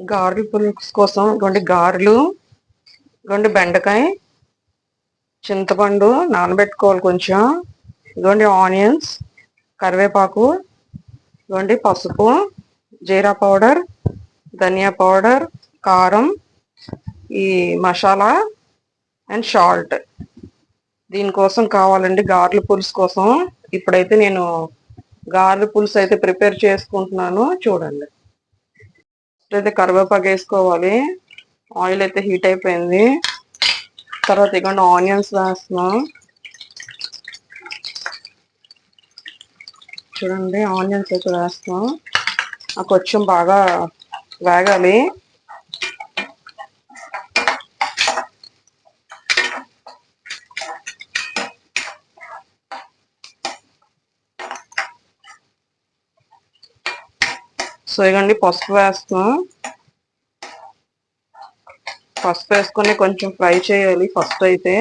గారెలు పులుసు కోసం ఇటువంటి గారెలు ఇటువంటి బెండకాయ చింతపండు నానబెట్టుకోవాలి కొంచెం. ఇదిగోండి ఆనియన్స్ కరివేపాకు ఇదిగోండి పసుపు జీరా పౌడర్ ధనియా పౌడర్ కారం ఈ మసాలా అండ్ సాల్ట్. దీనికోసం కావాలండి గార్ల పులుసు కోసం. ఇప్పుడైతే నేను గార్ల పులుసు అయితే ప్రిపేర్ చేసుకుంటున్నాను. చూడండి. అయితే కరివేపాకు వేసుకోవాలి. ఆయిల్ అయితే హీట్ అయిపోయింది. తర్వాత ఇవ్వండి ఆనియన్స్ వేస్తున్నాం. చూడండి ఆనియన్స్ అయితే వేస్తున్నాం. ఆ కొంచెం బాగా వేగాలి. సో ఇగండి పసుపు వేస్తాం. పసుపు వేసుకొని కొంచెం ఫ్రై చేయాలి ఫస్ట్ అయితే.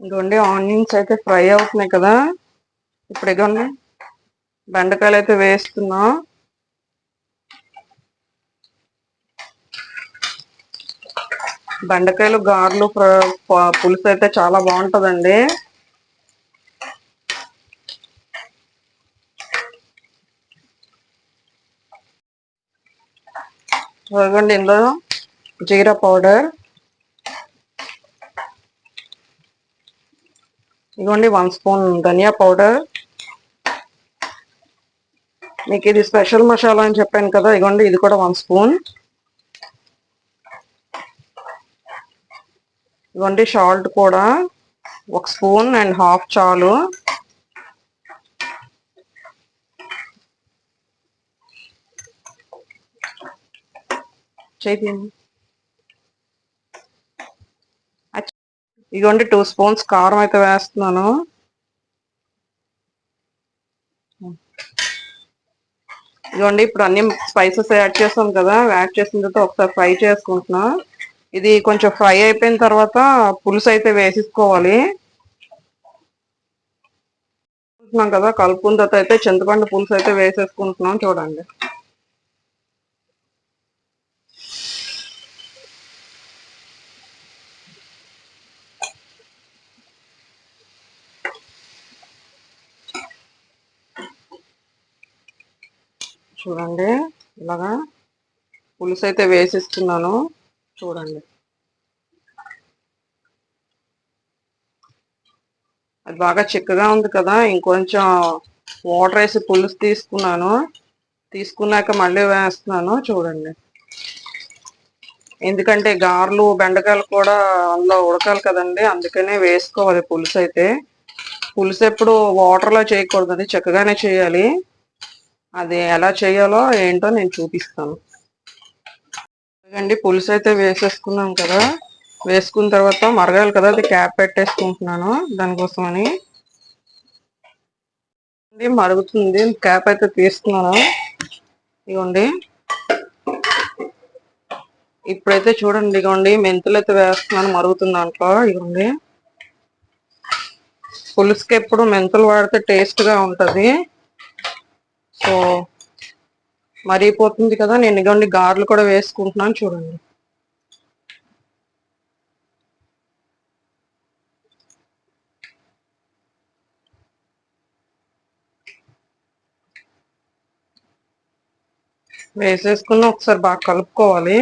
ఇదిగోండి ఆనియన్స్ అయితే ఫ్రై అవుతున్నాయి కదా. ఇప్పుడు ఇదిగోండి. బెండకాయలు అయితే వేస్తున్నా. బెండకాయలు గారెలు ఫ్ర- పులుసు అయితే చాలా బాగుంటదండి. చూడండి ఇందులో జీరా పౌడర్. ఇదిగోండి వన్ స్పూన్ ధనియా పౌడర్. మీకు ఇది స్పెషల్ మసాలా అని చెప్పాను కదా ఇగోండి ఇది కూడా వన్ స్పూన్. ఇదిగోండి సాల్ట్ కూడా ఒక స్పూన్ అండ్ హాఫ్ చాలు. చేతి ఇదిగోండి టూ స్పూన్స్ కారం అయితే వేస్తున్నాను. ఇదిగోండి ఇప్పుడు అన్ని స్పైసెస్ యాడ్ చేస్తాం కదా యాడ్ చేసిన తర్వాత ఒకసారి ఫ్రై చేసుకుంటున్నా. ఇది కొంచెం ఫ్రై అయిపోయిన తర్వాత పులుసు అయితే వేసేసుకోవాలి. కదా కలుపుకున్న తర్వాత అయితే చింతపండు పులుసు అయితే వేసేసుకుంటున్నాం చూడండి. చూడండి. ఇలాగా పులుసు అయితే వేసిస్తున్నాను. చూడండి. అది బాగా చిక్కగా ఉంది కదా. ఇంకొంచెం వాటర్ వేసి పులుసు తీసుకున్నాను. తీసుకున్నాక మళ్ళీ వేస్తున్నాను. చూడండి. ఎందుకంటే గారెలు బెండకాయలు కూడా అందులో ఉడకాలి కదండి. అందుకనే వేసుకోవాలి పులుసు అయితే పులుసు ఎప్పుడు వాటర్లో చేయకూడదు. అది చక్కగానే చేయాలి. అది ఎలా చేయాలో ఏంటో నేను చూపిస్తాను. అండి పులుసు అయితే వేసేసుకున్నాం కదా. వేసుకున్న తర్వాత మరగాలి కదా అది క్యాప్ పెట్టేసుకుంటున్నాను దానికోసమని. మరుగుతుంది. క్యాప్ అయితే తీస్తున్నాను. ఇగోండి ఇప్పుడైతే చూడండి ఇగోండి మెంతులు అయితే వేస్తున్నాను మరుగుతుంది దాంట్లో. ఇగోండి పులుసుకి ఎప్పుడు మెంతులు వాడితే టేస్ట్గా ఉంటుంది. సో మరిగిపోతుంది కదా నేను ఇగోండి గారెలు కూడా వేసుకుంటున్నాను చూడండి. వేసేసుకున్న ఒకసారి బాగా కలుపుకోవాలి.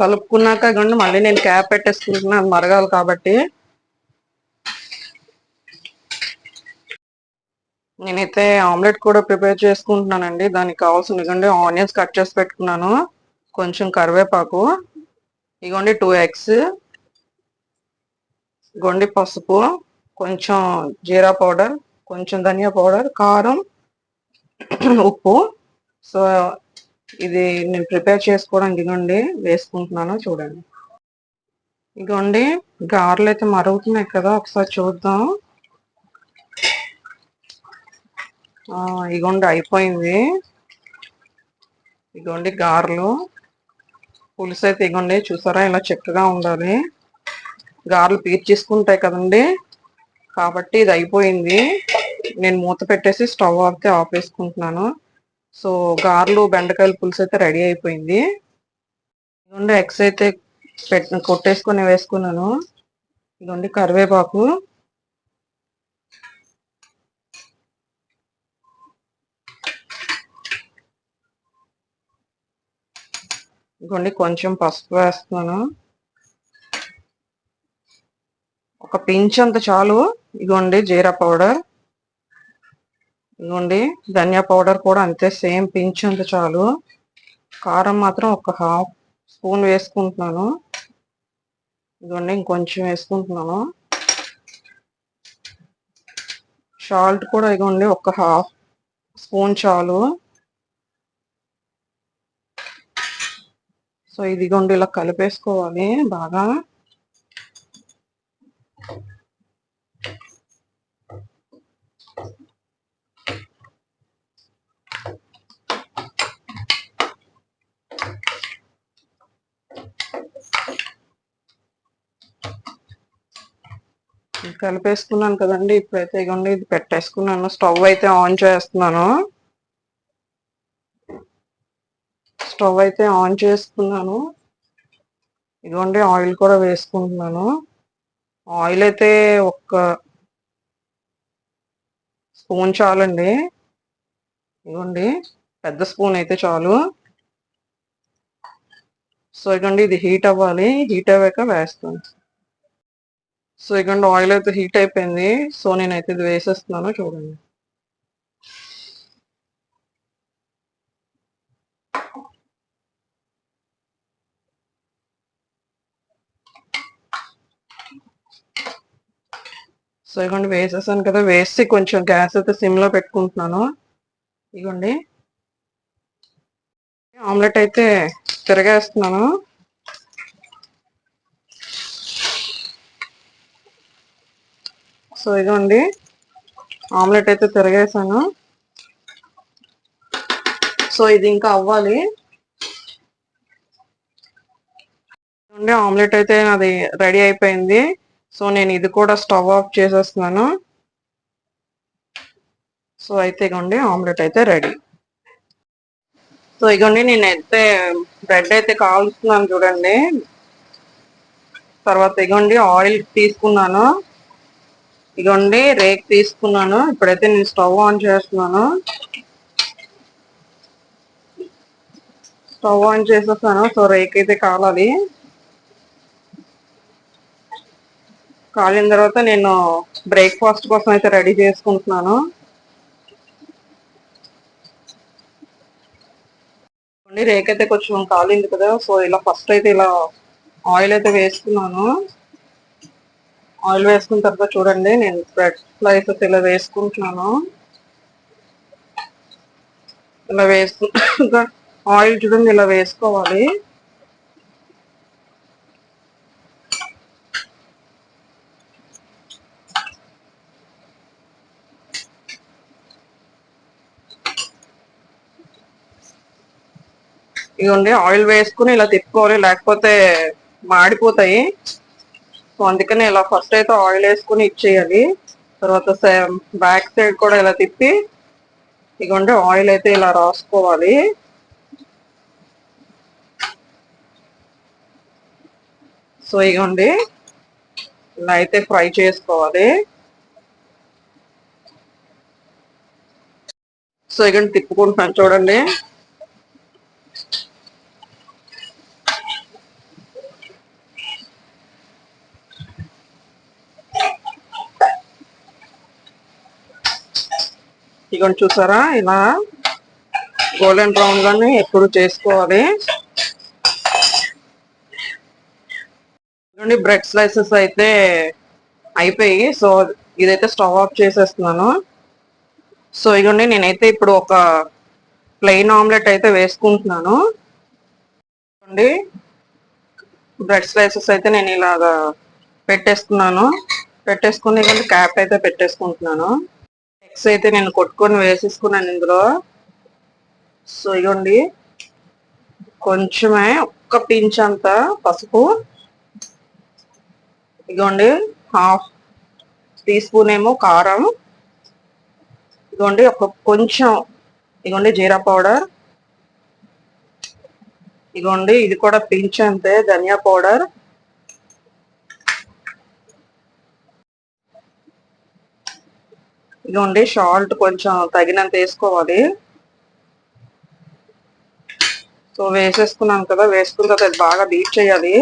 కలుపుకున్నాక ఇగోండి మళ్ళీ నేను క్యాప్ పెట్టేసుకుంటున్నాను మరగాలి కాబట్టి. నేనైతే ఆమ్లెట్ కూడా ప్రిపేర్ చేసుకుంటున్నానండి. దానికి కావాల్సిన ఇదిగోండి ఆనియన్స్ కట్ చేసి పెట్టుకున్నాను. కొంచెం కరివేపాకు ఇగోండి టూ ఎగ్స్ గొండి పసుపు కొంచెం జీరా పౌడర్ కొంచెం ధనియా పౌడర్ కారం ఉప్పు. సో ఇది నేను ప్రిపేర్ చేసుకోవడానికి ఇగోండి వేసుకుంటున్నాను చూడండి. ఇగోండి గారెలు అయితే మరుగుతున్నాయి కదా ఒకసారి చూద్దాం ఆ, ఇగోండి అయిపోయింది. ఇగోండి గారెలు. పులుసు అయితే ఇగోండి చూసారా? ఇలా చక్కగా ఉండాలి. గారెలు పీర్చేసుకుంటాయి కదండి. కాబట్టి ఇది అయిపోయింది. నేను మూత పెట్టేసి స్టవ్ ఆపితే ఆఫ్ వేసుకుంటున్నాను సో గారెలు బెండకాయల పులుసు అయితే రెడీ అయిపోయింది. ఇదిగోండి ఎగ్స్ అయితే పెట్ కొట్టేసుకొని వేసుకున్నాను. ఇదిగోండి కరివేపాకు. ఇదిగోండి కొంచెం పసుపు వేస్తున్నాను. ఒక పించ్ అంత చాలు. ఇదిగోండి జీరా పౌడర్. ఇదిగోండి ధనియా పౌడర్ కూడా అంతే సేమ్ పించ్ అంత చాలు. కారం మాత్రం ఒక హాఫ్ స్పూన్ వేసుకుంటున్నాను. ఇదిగోండి ఇంకొంచెం వేసుకుంటున్నాను. సాల్ట్ కూడా ఇదిగోండి ఒక హాఫ్ స్పూన్ చాలు. సో ఇదిగోండి ఇలా కలిపేసుకోవాలి బాగా. కలిపేసుకున్నాను కదండి ఇప్పుడైతే ఇగోండి ఇది పెట్టేసుకున్నాను. స్టవ్ అయితే ఆన్ చేస్తున్నాను. స్టవ్ అయితే ఆన్ చేసుకున్నాను. ఇదిగోండి ఆయిల్ కూడా వేసుకుంటున్నాను. ఆయిల్ అయితే ఒక్క స్పూన్ చాలండి. ఇదిగోండి పెద్ద స్పూన్ అయితే చాలు. సో ఇదిగోండి ఇది హీట్ అవ్వాలి. హీట్ అవ్వాక వేస్తాను. సో ఇదిగోండి ఆయిల్ అయితే హీట్ అయిపోయింది. సో నేనైతే ఇది వేసేస్తున్నాను చూడండి. సో ఇగోండి వేసేసాను కదా వేసి కొంచెం గ్యాస్ అయితే సిమ్లో పెట్టుకుంటున్నాను. ఇదిగోండి ఆమ్లెట్ అయితే తిరగేస్తున్నాను. సో ఇదిగోండి ఆమ్లెట్ అయితే తిరగేసాను. సో ఇది ఇంకా అవ్వాలి. ఆమ్లెట్ అయితే అది రెడీ అయిపోయింది. సో నేను ఇది కూడా స్టవ్ ఆఫ్ చేసేస్తున్నాను. సో అయితే ఇగోండి ఆమ్లెట్ అయితే రెడీ. సో ఇగోండి అయితే బ్రెడ్ అయితే కాలుస్తున్నాను చూడండి. తర్వాత ఇగోండి ఆయిల్ తీసుకున్నాను. ఇగోండి రేక్ తీసుకున్నాను. ఇప్పుడైతే నేను స్టవ్ ఆన్ చేస్తున్నాను. స్టవ్ ఆన్ చేసేసాను సో రేక్ అయితే కాలాలి. కాలిన తర్వాత నేను బ్రేక్ఫాస్ట్ కోసం అయితే రెడీ చేసుకుంటున్నాను. రేకైతే రేక్ అయితే కొంచెం కాలింది కదా సో ఇలా ఫస్ట్ అయితే ఇలా ఆయిల్ అయితే వేసుకున్నాను ఆయిల్ వేసుకున్న తర్వాత చూడండి నేను బ్రెడ్ అయితే ఇలా వేసుకుంటున్నాను. ఇలా వేసుకు ఆయిల్ చూడండి ఇలా వేసుకోవాలి. ఇదిగోండి ఆయిల్ వేసుకుని ఇలా తిప్పుకోవాలి లేకపోతే మాడిపోతాయి. సో అందుకని ఇలా ఫస్ట్ అయితే ఆయిల్ వేసుకుని ఇచ్చేయాలి. తర్వాత బ్యాక్ సైడ్ కూడా ఇలా తిప్పి ఇదిగోండి ఆయిల్ అయితే ఇలా రాసుకోవాలి. సో ఇదిగోండి ఇలా అయితే ఫ్రై చేసుకోవాలి. సో ఇగండి తిప్పుకుంటున్నాను చూడండి. ఇగోండి చూసారా? ఇలా గోల్డెన్ బ్రౌన్ గానే ఎప్పుడు చేసుకోవాలి. ఇదిగోండి బ్రెడ్ స్లైసెస్ అయితే అయిపోయి సో ఇదైతే స్టవ్ ఆఫ్ చేసేస్తున్నాను. సో ఇదిగోండి నేనైతే ఇప్పుడు ఒక ప్లెయిన్ ఆమ్లెట్ అయితే వేసుకుంటున్నాను. ఇదిగోండి బ్రెడ్ స్లైసెస్ అయితే నేను ఇలాగా పెట్టేసుకున్నాను పెట్టేసుకుని ఇదిగోండి క్యాప్ అయితే పెట్టేసుకుంటున్నాను. ఎగ్స్ అయితే నేను కొట్టుకొని వేసేసుకున్నాను ఇందులో. సో ఇగోండి. కొంచెమే ఒక్క పించ్ అంత పసుపు. ఇగోండి హాఫ్ టీ స్పూన్ ఏమో కారం. ఇగోండి ఒక కొంచెం ఇగోండి జీరా పౌడర్. ఇగోండి ఇది కూడా పించ్ అంతే ధనియా పౌడర్. ఇదిగోండి సాల్ట్ కొంచెం తగినంత వేసుకోవాలి. సో వేసేసుకున్నాను కదా వేసుకున్న తర్వాత అది బాగా బీట్ చేయాలి.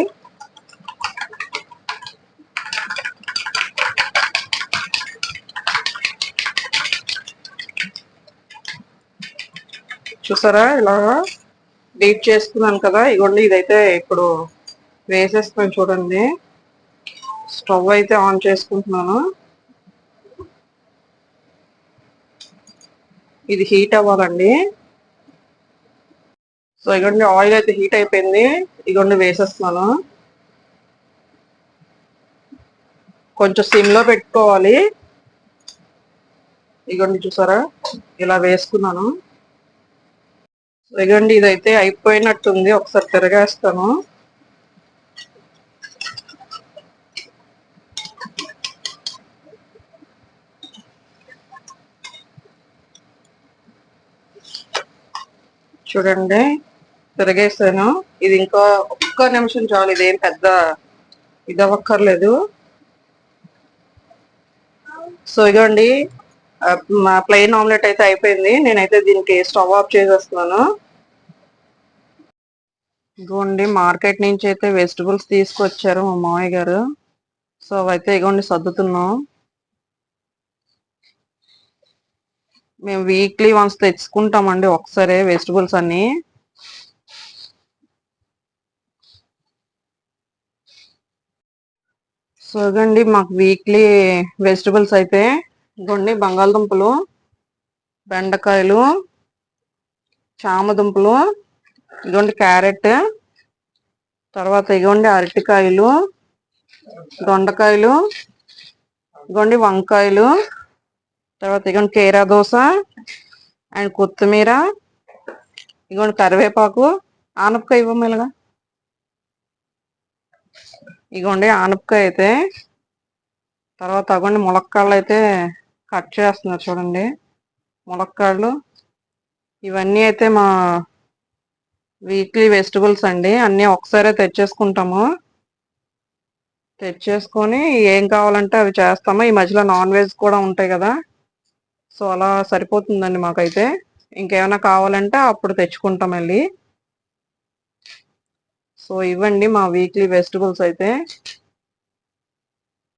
చూసారా ఇలాగా బీట్ చేసుకున్నాను కదా ఇగోండి ఇదైతే ఇప్పుడు వేసేస్తున్నాను చూడండి. స్టవ్ అయితే ఆన్ చేసుకుంటున్నాను. ఇది హీట్ అవ్వాలండి. సో ఇగోండి ఆయిల్ అయితే హీట్ అయిపోయింది. ఇగోండి వేసేస్తున్నాను. కొంచెం సిమ్లో పెట్టుకోవాలి. ఇగోండి చూసారా? ఇలా వేసుకున్నాను. సో ఇగోండి ఇదైతే అయిపోయినట్టుంది. ఒకసారి తిరగేస్తాను. చూడండి. తిరగేసాను ఇది ఇంకా ఒక్క నిమిషం చాలు ఇదేం పెద్ద ఇది అవ్వక్కర్లేదు సో ఇగోండి మా ప్లెయిన్ ఆమ్లెట్ అయితే అయిపోయింది. నేనైతే దీనికి స్టవ్ ఆఫ్ చేసేస్తున్నాను. ఇగోండి మార్కెట్ నుంచి అయితే వెజిటబుల్స్ తీసుకొచ్చారు మా మామయ్య గారు. సో అవైతే ఇగోండి సర్దుతున్నాం. మేము వీక్లీ వన్స్ తెచ్చుకుంటామండి ఒకసారి వెజిటబుల్స్ అన్ని. సో మాకు వీక్లీ వెజిటబుల్స్ అయితే ఇగోండి బంగాళదుంపలు బెండకాయలు చామదుంపలు ఇగోండి క్యారెట్ తర్వాత ఇగోండి అరటికాయలు దొండకాయలు ఇగోండి వంకాయలు తర్వాత ఇగోండి కీరా దోశ అండ్ కొత్తిమీర ఇగోండి కరివేపాకు. ఆనపకాయ ఇవ్వమేలుగా ఇగోండి ఆనపకాయ అయితే తర్వాత అగోండి ములక్కాళ్ళు అయితే కట్ చేస్తున్నారు చూడండి. ములక్కాళ్ళు. ఇవన్నీ అయితే మా వీక్లీ వెజిటబుల్స్ అండి. అన్నీ ఒకసారే తెచ్చేసుకుంటాము. తెచ్చేసుకొని ఏం కావాలంటే అవి చేస్తాము. ఈ మధ్యలో నాన్ వెజ్ కూడా ఉంటాయి కదా. సో అలా సరిపోతుందండి మాకైతే. ఇంకేమైనా కావాలంటే అప్పుడు తెచ్చుకుంటాం వెళ్ళి సో ఇవ్వండి మా వీక్లీ వెజిటబుల్స్ అయితే.